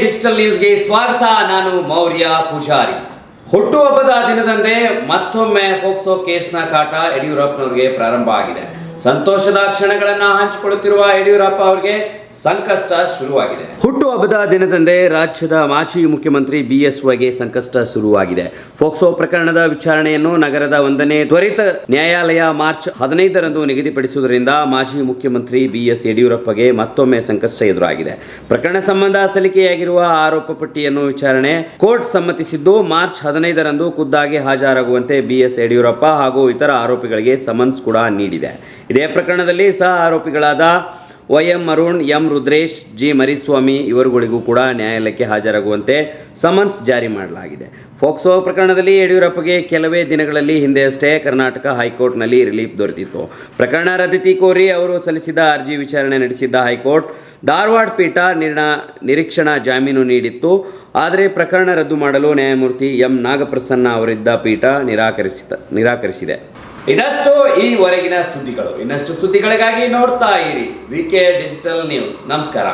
Digital ನ್ಯೂಸ್ಗೆ ಸ್ವಾಗತ. ನಾನು ಮೌರ್ಯ ಪೂಜಾರಿ. ಹುಟ್ಟುಹಬ್ಬದ ದಿನದಂದೇ ಮತ್ತೊಮ್ಮೆ ಪೋಕ್ಸೋ ಕೇಸ್ನ ಕಾಟ ಯಡಿಯೂರಪ್ಪನವರಿಗೆ ಪ್ರಾರಂಭ ಆಗಿದೆ. ಸಂತೋಷದ ಕ್ಷಣಗಳನ್ನ ಹಂಚಿಕೊಳ್ಳುತ್ತಿರುವ ಯಡಿಯೂರಪ್ಪ ಅವರಿಗೆ ಸಂಕಷ್ಟ ಶುರುವಾಗಿದೆ. ಹುಟ್ಟುಹಬ್ಬದ ದಿನದಂದೇ ರಾಜ್ಯದ ಮಾಜಿ ಮುಖ್ಯಮಂತ್ರಿ ಬಿ ಎಸ್ ವೈಗೆ ಸಂಕಷ್ಟ ಶುರುವಾಗಿದೆ. ಫೋಕ್ಸೋ ಪ್ರಕರಣದ ವಿಚಾರಣೆಯನ್ನು ನಗರದ ಒಂದನೇ ತ್ವರಿತ ನ್ಯಾಯಾಲಯ ಮಾರ್ಚ್ ಹದಿನೈದರಂದು ನಿಗದಿಪಡಿಸುವುದರಿಂದ ಮಾಜಿ ಮುಖ್ಯಮಂತ್ರಿ ಬಿ ಎಸ್ ಯಡಿಯೂರಪ್ಪಗೆ ಮತ್ತೊಮ್ಮೆ ಸಂಕಷ್ಟ ಎದುರಾಗಿದೆ. ಪ್ರಕರಣ ಸಂಬಂಧ ಸಲ್ಲಿಕೆಯಾಗಿರುವ ಆರೋಪ ಪಟ್ಟಿಯನ್ನು ವಿಚಾರಣೆ ಕೋರ್ಟ್ ಸಮ್ಮತಿಸಿದ್ದು, ಮಾರ್ಚ್ ಹದಿನೈದರಂದು ಖುದ್ದಾಗಿ ಹಾಜರಾಗುವಂತೆ ಬಿ ಎಸ್ ಯಡಿಯೂರಪ್ಪ ಹಾಗೂ ಇತರ ಆರೋಪಿಗಳಿಗೆ ಸಮನ್ಸ್ ಕೂಡ ನೀಡಿದೆ. ಇದೇ ಪ್ರಕರಣದಲ್ಲಿ ಸಹ ಆರೋಪಿಗಳಾದ Y M Arun, M Rudresh, G Mariswamy ಇವರುಗಳಿಗೂ ಕೂಡ ನ್ಯಾಯಾಲಯಕ್ಕೆ ಹಾಜರಾಗುವಂತೆ ಸಮನ್ಸ್ ಜಾರಿ ಮಾಡಲಾಗಿದೆ. ಫೋಕ್ಸೋ ಪ್ರಕರಣದಲ್ಲಿ ಯಡಿಯೂರಪ್ಪಗೆ ಕೆಲವೇ ದಿನಗಳಲ್ಲಿ ಹಿಂದೆಯಷ್ಟೇ ಕರ್ನಾಟಕ ಹೈಕೋರ್ಟ್ನಲ್ಲಿ ರಿಲೀಫ್ ದೊರೆತಿತ್ತು. ಪ್ರಕರಣ ರದ್ದತಿ ಕೋರಿ ಅವರು ಸಲ್ಲಿಸಿದ ಅರ್ಜಿ ವಿಚಾರಣೆ ನಡೆಸಿದ್ದ ಹೈಕೋರ್ಟ್ ಧಾರವಾಡ ಪೀಠ ನಿರ್ಣ ನಿರೀಕ್ಷಣಾ ಜಾಮೀನು ನೀಡಿತ್ತು. ಆದರೆ ಪ್ರಕರಣ ರದ್ದು ಮಾಡಲು ನ್ಯಾಯಮೂರ್ತಿ ಎಂ ನಾಗಪ್ರಸನ್ನ ಅವರಿದ್ದ ಪೀಠ ನಿರಾಕರಿಸಿದ, ನಿರಾಕರಿಸಿದೆ. ಇದಷ್ಟು ಈವರೆಗಿನ ಸುದ್ದಿಗಳು. ಇನ್ನಷ್ಟು ಸುದ್ದಿಗಳಿಗಾಗಿ ನೋಡ್ತಾ ಇರಿ. V K digital news. ನಮಸ್ಕಾರ.